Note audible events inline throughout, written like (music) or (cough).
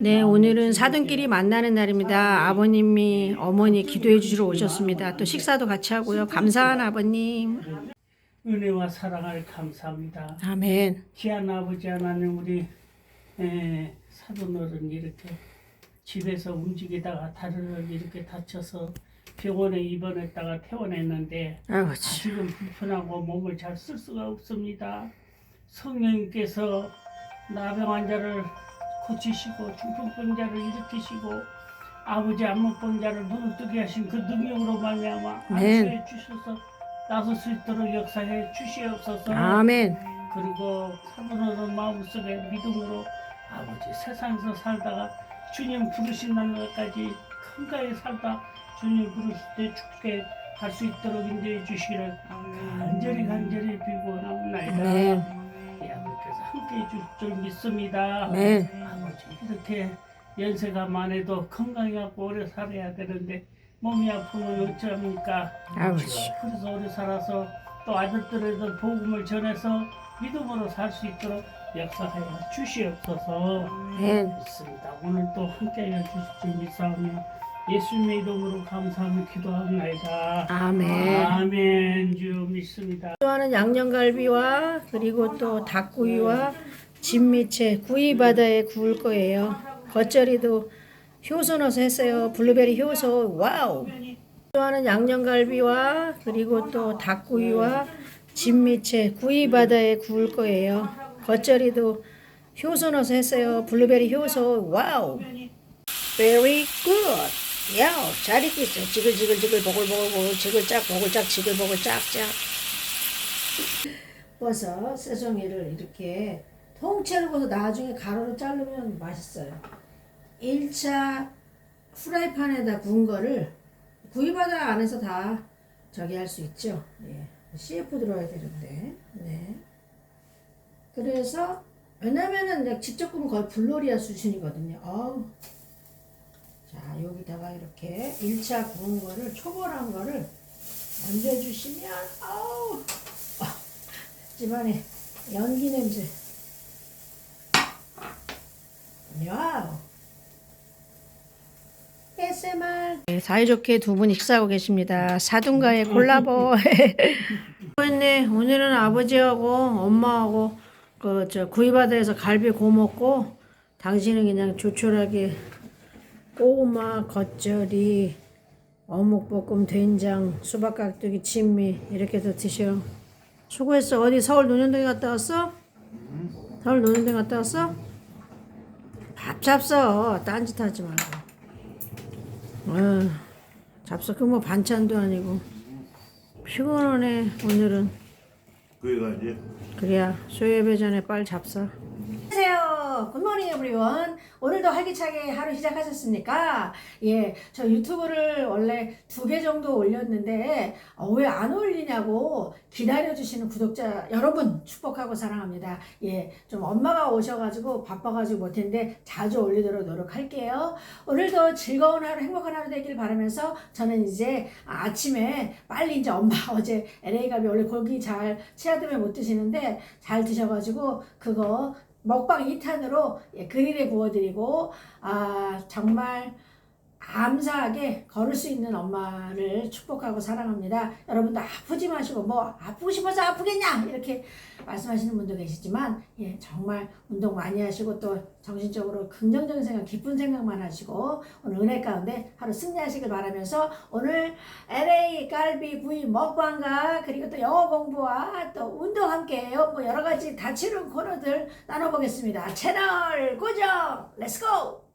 네, 오늘은 사돈끼리 만나는 날입니다. 아버님이 어머니 기도해 주시러 오셨습니다. 또 식사도 같이 하고요. 감사한 아버님. 은혜와 사랑을 감사합니다. 아멘. 귀한 아버지 하나님 우리 에, 사돈어른 이렇게 집에서 움직이다가 다리를 이렇게 다쳐서 병원에 입원했다가 퇴원했는데 아이고, 참. 아직은 불편하고 몸을 잘 쓸 수가 없습니다. 성령님께서 나병 환자를 고치시고 중풍병자를 일으키시고 아버지 안목병자를 눈을 뜨게 하신 그 능력으로 말미암아 네. 안수해 주셔서 나설 수 있도록 역사해 주시옵소서. 아멘. 그리고 사모는 마음속에 믿음으로 아버지 세상에서 살다가 주님 부르신다는 것까지 큰가에 살다 주님 부르실 때 축복해 갈 수 있도록 인도해 주시기를 간절히 간절히 빌고 나옵나이다. 아멘. 이 아버지께서 함께해 주실 줄 믿습니다. 아멘. 아버지 이렇게 연세가 많아도 건강하고 오래 살아야 되는데 몸이 아프면 어찌합니까? 아버지. 그래서 오래 살아서 또 아들들에도 복음을 전해서 믿음으로 살 수 있도록 역사하여 주시옵소서 아멘. 믿습니다. 오늘 또 함께하여 주실 줄 믿사오며 예수님의 이름으로 감사하며 기도합니다. 아멘. 아멘 주 믿습니다. 좋아하는 양념갈비와 그리고 또 닭구이와 진미채 구이 바다에 구울 거예요. 겉절이도 효소 넣어서 했어요. 블루베리 효소. 와우. 좋아하는 양념갈비와 그리고 또 닭구이와 진미채 구이 바다에 구울 거예요. 겉절이도 효소 넣어서 했어요. 블루베리 효소. 와우. Very good. 야, 잘 익고 있어. 지글지글지글 보글보글보글 지글짝 보글짝 지글보글 짝짝. 버섯, 새송이를 이렇게 통째로 구워서 나중에 가로로 자르면 맛있어요. 1차 후라이팬에다 구운 거를 구이바다 안에서 다 저기 할 수 있죠. 예. CF 들어야 되는데. 네. 그래서 왜냐면은 직접 구면 거의 블로리아 수준이거든요. 어우. 자, 여기다가 이렇게 1차 구운 거를 초벌한 거를 얹어주시면 아우 집안에 연기 냄새. 와우. ASMR. 네, 사이좋게 두 분이 식사하고 계십니다. 사둔가의 콜라보. (laughs) 네, 오늘은 아버지하고 엄마하고 그 저 구이바다에서 갈비 구워 먹고 당신은 그냥 조촐하게 고구마, 겉절이, 어묵볶음, 된장, 수박깍두기, 진미 이렇게 해서 드셔. 수고했어. 어디 서울 논현동에 갔다 왔어? 서울 논현동 갔다 왔어? 밥 잡숴. 딴짓 하지 말고. 어, 잡숴. 그뭐 반찬도 아니고. 피곤하네, 오늘은. 이제 그래야 수요예배 전에 빨리 잡숴. 안녕하세요. 굿모닝 에브리원. 오늘도 활기차게 하루 시작하셨습니까? 예, 저 유튜브를 원래 두 개 정도 올렸는데 어, 왜안 올리냐고 기다려주시는 구독자 여러분 축복하고 사랑합니다. 예, 좀 엄마가 오셔가지고 바빠가지고 못했는데 자주 올리도록 노력할게요. 오늘도 즐거운 하루, 행복한 하루 되길 바라면서 저는 이제 아침에 빨리 이제 엄마 (laughs) 어제 LA 가면 원래 고기 잘 치아 때문에 못 드시는데 잘 드셔가지고 그거 먹방 2탄으로 예, 그릴에 구워드리고 아 정말 감사하게 걸을 수 있는 엄마를 축복하고 사랑합니다. 여러분도 아프지 마시고 뭐 아프고 싶어서 아프겠냐 이렇게 말씀하시는 분도 계시지만 예 정말 운동 많이 하시고 또 정신적으로 긍정적인 생각, 기쁜 생각만 하시고 오늘 은혜 가운데 하루 승리하시길 바라면서 오늘 LA 갈비 구이 먹방과 그리고 또 영어 공부와 또 운동 함께해요. 뭐 여러 가지 다채로운 코너들 나눠보겠습니다. 채널 고정, 렛츠고!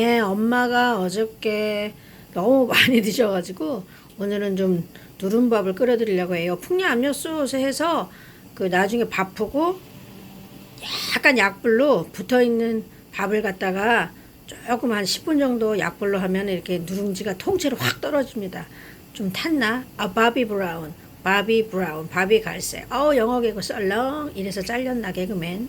예, 엄마가 어저께 너무 (laughs) 많이 드셔가지고 오늘은 좀 누른밥을 끓여드리려고 해요. 풍량 압력솥에 해서 그 나중에 밥프고 약간 약불로 붙어있는 밥을 갖다가 조금 한 10분 정도 약불로 하면 이렇게 누룽지가 통째로 확 떨어집니다. 좀 탔나? 아, 바비 브라운. 바비 브라운. 바비 갈색. 어우, 영어 개그 썰렁. 이래서 잘렸나, 개그맨.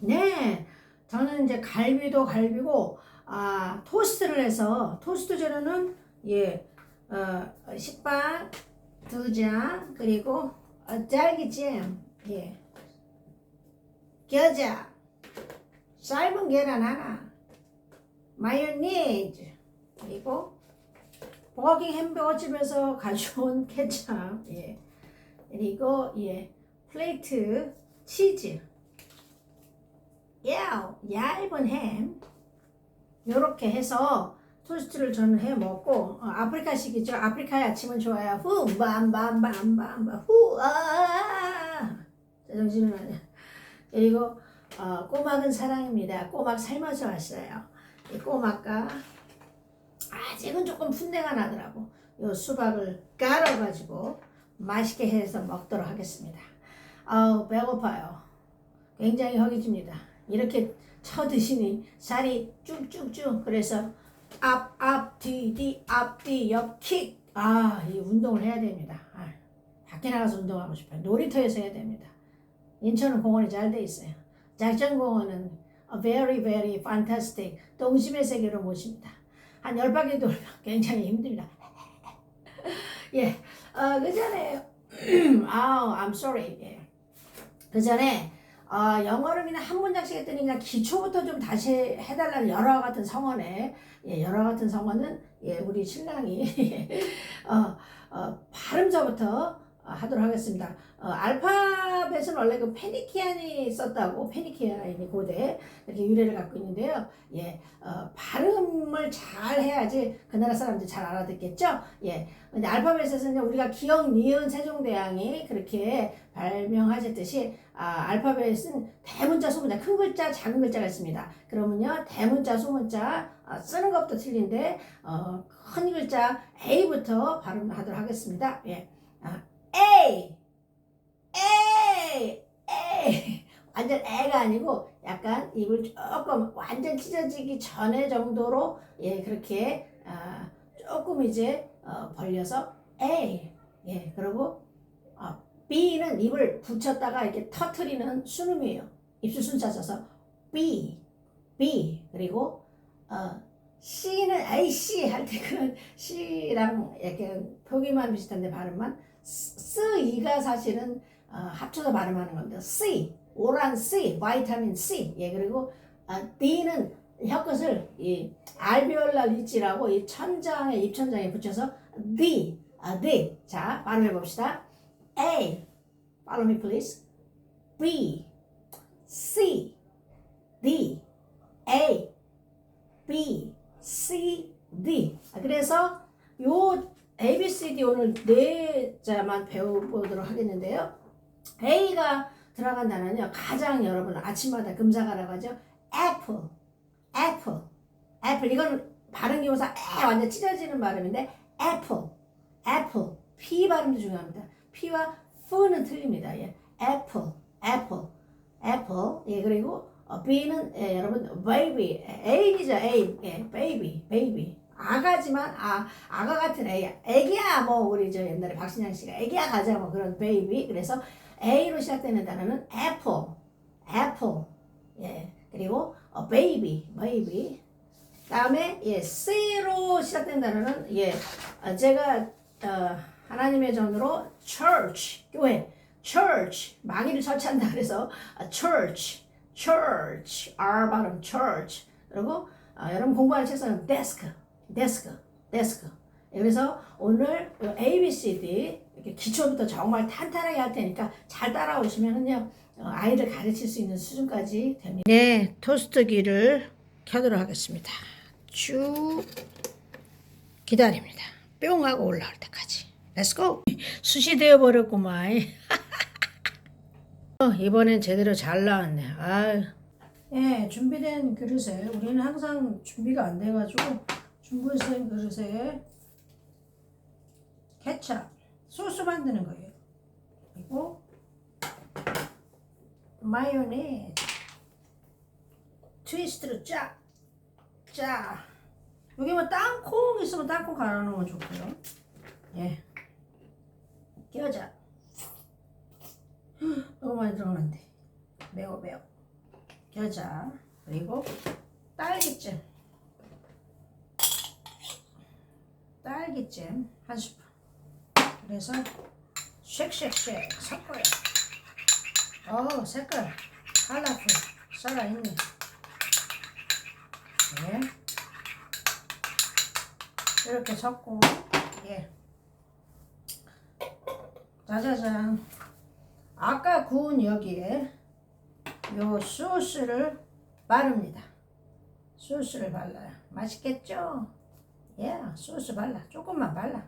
네. 저는 이제 갈비도 갈비고, 아, 토스트를 해서, 토스트 재료는, 예, 어, 식빵 두 장, 그리고, 어, 딸기잼, 예, 겨자, 삶은 계란 하나, 마요네즈 그리고 버거킹 햄버거 집에서 (laughs) 가져온 케찹 예. 그리고 예 플레이트 치즈. 야 얇은 햄 요렇게 해서 토스트를 저는 해 먹고 어, 아프리카식이죠 아프리카의 아침은 좋아요 후밤밤밤밤밤 후아 정신은 아니야 그리고 어, 꼬막은 사랑입니다 꼬막 삶아서 왔어요 이 꼬막과 아직은 조금 푼내가 나더라고. 요 수박을 깔아가지고 맛있게 해서 먹도록 하겠습니다. 아우 배고파요. 굉장히 허기집니다. 이렇게 쳐 드시니 살이 쭉쭉쭉 그래서 앞, 앞, 뒤, 뒤, 앞, 뒤, 옆, 킥. 아, 이 운동을 해야 됩니다. 아, 밖에 나가서 운동하고 싶어요. 놀이터에서 해야 됩니다. 인천은 공원이 잘 돼 있어요. 작전공원은 very, very fantastic. 동심의 세계로 모십니다. 한 열 바퀴 돌면 굉장히 힘듭니다. (laughs) 예, 어, 그 전에, (clears throat) 아우, I'm sorry. 예. 그 전에, 어, 영어를 그냥 한 문장씩 했더니 그냥 기초부터 좀 다시 해달라는 여러 같은 성원에, 예, 여러 같은 성원은, 예, 우리 신랑이, (laughs) 어, 어, 발음서부터 어, 하도록 하겠습니다. 어, 알파벳은 원래 그 페니키안이 썼다고, 페니키안이 고대, 이렇게 유래를 갖고 있는데요. 예, 어, 발음을 잘 해야지 그 나라 사람들이 잘 알아듣겠죠? 예. 근데 알파벳에서는 우리가 기억, 니은, 세종대왕이 그렇게 발명하셨듯이, 아, 알파벳은 대문자, 소문자, 큰 글자, 작은 글자가 있습니다. 그러면요, 대문자, 소문자, 아, 쓰는 것부터 틀린데, 어, 큰 글자 A부터 발음하도록 하겠습니다. 예. 아, A! A! A! 완전 애가 아니고 약간 입을 조금 완전 찢어지기 전에 정도로 예 그렇게 아, 조금 이제 어, 벌려서 A 예 그리고 어, B는 입을 붙였다가 이렇게 터트리는 순음이에요 입술 순차 써서 B B 그리고 어, C는 A C 할 때 그런 C랑 이렇게 표기만 비슷한데 발음만 쓰 이가 사실은 어, 합쳐서 발음하는 겁니다 C 오란 C, 바이타민 C. 예, 그리고 아, D는 혀끝을 이 알비올라 리치라고 이 천장에 입천장에 붙여서 D, 아, D. 자, 발음해 봅시다. A, follow me please. B, C, D, A, B, C, D. 아, 그래서 요 A, B, C, D 오늘 네 자만 배워보도록 하겠는데요. A가 들어간 단어는요 가장 여러분 아침마다 금사가라고 하죠. 애플 애플 애플 이건 발음 기호사 에 완전 찢어지는 발음인데 애플 애플 P 발음도 중요합니다. P와 F는 틀립니다. 예. 애플 애플 애플 예 그리고 어, B는 예, 여러분 baby. A이죠 A. 예 baby baby 아가지만 아 아가 같은 애 애기야 뭐 우리 저 옛날에 박신양 씨가. 애기야 가자 뭐 그런 baby. 그래서 A로 시작되는 단어는 apple, apple. 예. 그리고 어, baby, baby. 다음에 예, C로 시작되는 단어는 예, 어, 제가 어, 하나님의 전으로 church, 교회, church, 마귀를 처치한다 그래서 어, church, church, R 발음 church. 그리고 어, 여러분 공부하는 책상은 desk, desk. 예, 그래서 오늘 A, B, C, D 이렇게 기초부터 정말 탄탄하게 할 테니까 잘 따라오시면은요 어, 아이를 가르칠 수 있는 수준까지 됩니다. 네, 토스트기를 켜도록 하겠습니다. 쭉 기다립니다. 뿅 하고 올라올 때까지. 렛츠고! 숯이 되어버렸구만. 어, 이번엔 제대로 잘 나왔네. 아유. 예, 준비된 그릇에 우리는 항상 준비가 안 돼가지고 준비된 그릇에 케찹, 소스 만드는 거예요. 그리고 마요네즈, 트위스트로 쫙, 쫙. 여기 뭐 땅콩 있으면 땅콩 갈아 넣으면 좋고요. 예. 겨자. 너무 많이 돼. 매워 매워. 겨자 그리고 딸기잼. 딸기잼 한 스푼. 그래서 쉑쉑쉑 섞어요. 어 색깔 컬러풀 살아있네. 네. 이렇게 섞고 예. 짜자잔. 아까 구운 여기에 요 소스를 바릅니다. 소스를 발라요. 맛있겠죠? 예, 소스 발라. 조금만 발라.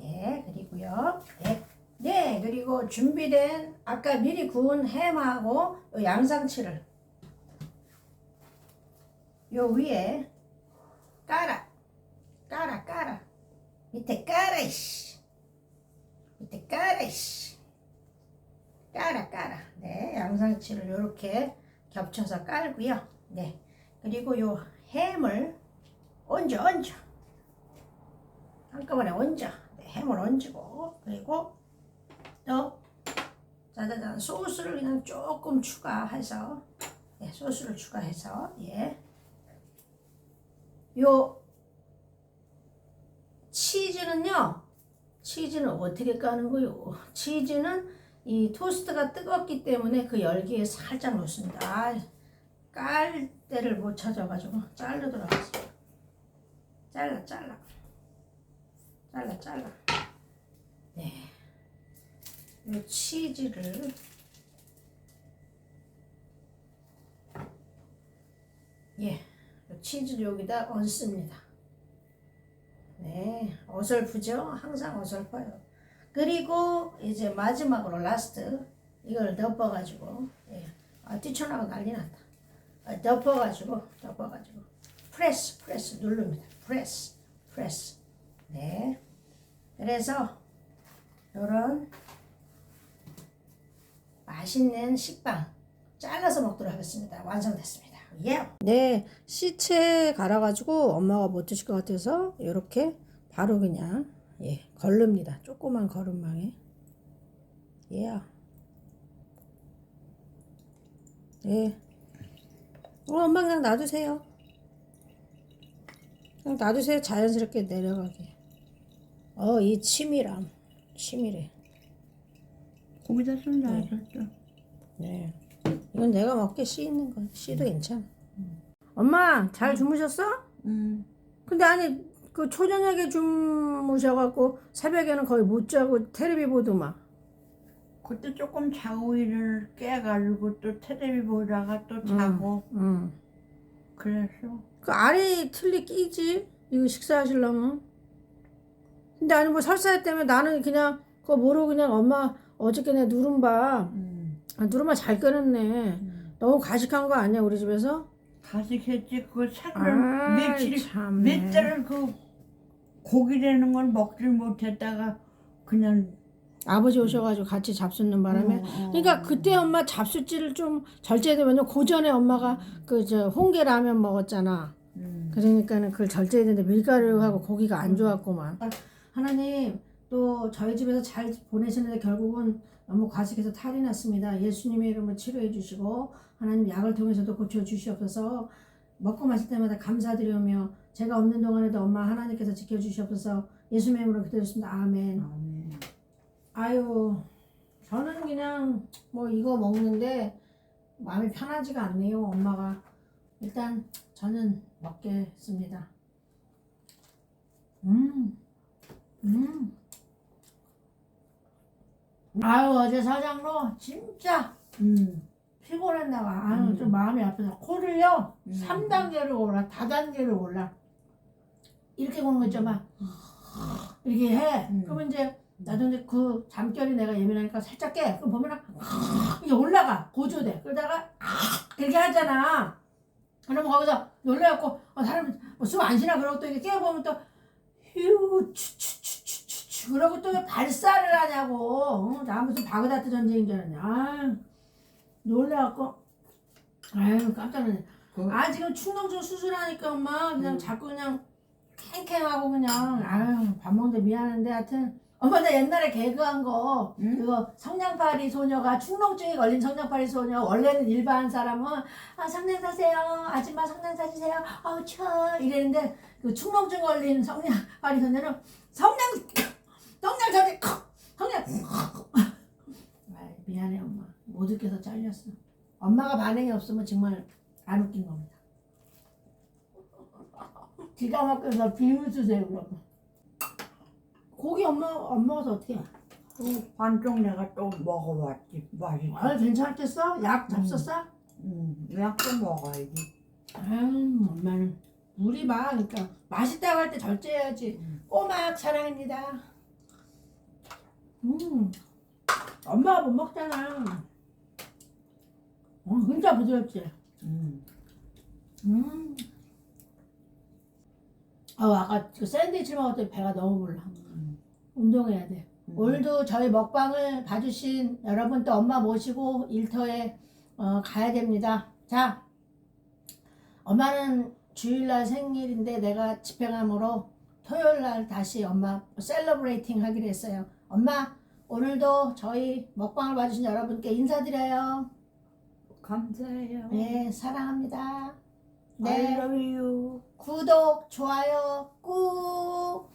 예, 그리고요. 예. 네, 그리고 준비된 아까 미리 구운 햄하고 요 양상치를 요 위에 깔아. 깔아, 깔아. 밑에 깔아, 이씨. 밑에 깔아, 이씨. 깔아, 깔아. 네, 양상치를 요렇게 겹쳐서 깔고요. 네. 그리고 요 햄을 얹어, 얹어. 한꺼번에 얹어. 네, 햄을 얹고, 그리고 또, 짜자잔, 소스를 그냥 조금 추가해서, 네, 소스를 추가해서, 예. 요 치즈는요. 치즈는 어떻게 까는 거요? 치즈는 이 토스트가 뜨겁기 때문에 그 열기에 살짝 놓습니다. 아, 깔 때를 못 찾아가지고 들어갔어. 잘라 잘라. 잘라 잘라. 네. 이 치즈를 예, 이 치즈를 여기다 얹습니다. 네, 어설프죠? 항상 어설퍼요. 그리고 이제 마지막으로 라스트 이걸 덮어가지고 예, 아, 뛰쳐나가 난리 났다. 아, 덮어가지고 덮어가지고 프레스 프레스 누릅니다. 프레스 프레스 네. 그래서 이런 맛있는 식빵 잘라서 먹도록 하겠습니다. 완성됐습니다. 예. 네, 시체 갈아가지고 엄마가 못 드실 것 같아서 이렇게 바로 그냥 예 걸릅니다. 조그만 거름망에 예. 예. 어, 엄마 그냥 놔두세요. 그냥 놔두세요. 자연스럽게 내려가게. 어, 이 치밀함. 치밀해. 거기다 좀 놔뒀어. 네. 이건 내가 먹게 씨 있는 거야. 씨도 괜찮아. 엄마, 잘 주무셨어? 응. 근데 아니, 그 초저녁에 주무셔갖고 새벽에는 거의 못 자고 테레비 보더만. 그때 조금 자고 일을 깨가지고 또 테레비 보다가 또 자고 응. 그래서 그 아래 틀리 끼지? 이거 식사하시려면. 근데 아니, 뭐 설사 때문에 나는 그냥 그거 모르고 그냥 엄마 어저께 내 누름밥, 음. 아, 누름밥 잘 끓였네. 너무 가식한 거 아니야, 우리 집에서? 가식했지 그걸 아, 사을 며칠 참네. 몇 달을 그 고기라는 걸 먹질 못했다가 그냥 아버지 오셔가지고 같이 잡수는 바람에 어, 어. 그러니까 그때 엄마 잡수질을 좀 절제되면 그 전에 엄마가 그 저 홍게 라면 먹었잖아 음. 그러니까는 그걸 절제해야 되는데 밀가루하고 고기가 안 좋았구만. 하나님 또 저희 집에서 잘 보내시는데 결국은 너무 과식해서 탈이 났습니다. 예수님의 이름으로 치료해 주시고 하나님 약을 통해서도 고쳐 주시옵소서. 먹고 마실 때마다 감사드리며 제가 없는 동안에도 엄마 하나님께서 지켜 주시옵소서. 예수님의 이름으로 기도했습니다. 아멘. 아멘. 아유, 저는 그냥 뭐 이거 먹는데 마음이 편하지가 않네요, 엄마가. 일단 저는 먹겠습니다. 음, 음. 아유, 어제 사장로 진짜 음. 피곤했나 봐. 아유, 음. 좀 마음이 아파서 코를요, 음. 3단계를 올라, 다단계를 올라. 이렇게 보는 거 있잖아. 이렇게 해. 음. 그러면 이제 나도 이제 그 잠결이 내가 예민하니까 살짝 깨. 그럼 보면은 이게 올라가 고조돼. 그러다가 이렇게 하잖아. 그러면 거기서 놀래갖고 어, 사람 뭐 숨 안 쉬나 그러고 또 이렇게 깨보면 또 휴 추추추추추 그러고 또왜 발사를 하냐고. 어? 나 무슨 바그다드 전쟁인 줄 알았냐. 아 놀래갖고 아유 깜짝 놀랐네. 그- 아 지금 충동증 수술하니까 엄마 그냥 음. 자꾸 그냥 캥캥하고 그냥 아유 밥 먹는데 미안한데 하여튼 엄마 나 옛날에 개그한 거. 응? 그거 성냥팔이 소녀가 충농증이 걸린 성냥팔이 소녀. 원래는 일반 사람은 아 성냥 사세요. 아줌마 성냥 사주세요. 아우 추워 이랬는데 그 충농증 걸린 성냥팔이 소녀는 성냥 성냥 저리 성냥 아, 미안해 엄마. 못 웃겨서 잘렸어. 엄마가 반응이 없으면 정말 안 웃긴 겁니다. 기가 막혀서 비웃으세요 그러면. 고기 엄마 안 먹어서 어떻게? 해? 그 반쪽 내가 또 먹어봤지 맛있어. 아 괜찮겠어? 약 잡섰어? 음, 약도 먹어야지. 아유 엄마는 우리 막 그러니까 맛있다고 할 때 절제해야지. 음. 꼬막 사랑합니다. 음 엄마가 못 먹잖아. 어 진짜 부드럽지. 음. 음. 어 아까 그 샌드위치 먹었더니 배가 너무 불러. 음. 운동해야 돼. 음. 오늘도 저희 먹방을 봐주신 여러분 또 엄마 모시고 일터에 어, 가야 됩니다. 자, 엄마는 주일날 생일인데 내가 집행함으로 토요일날 다시 엄마 셀러브레이팅 하기로 했어요. 엄마 오늘도 저희 먹방을 봐주신 여러분께 인사드려요. 감사해요. 네, 사랑합니다. I 네, love you. 구독, 좋아요 꾹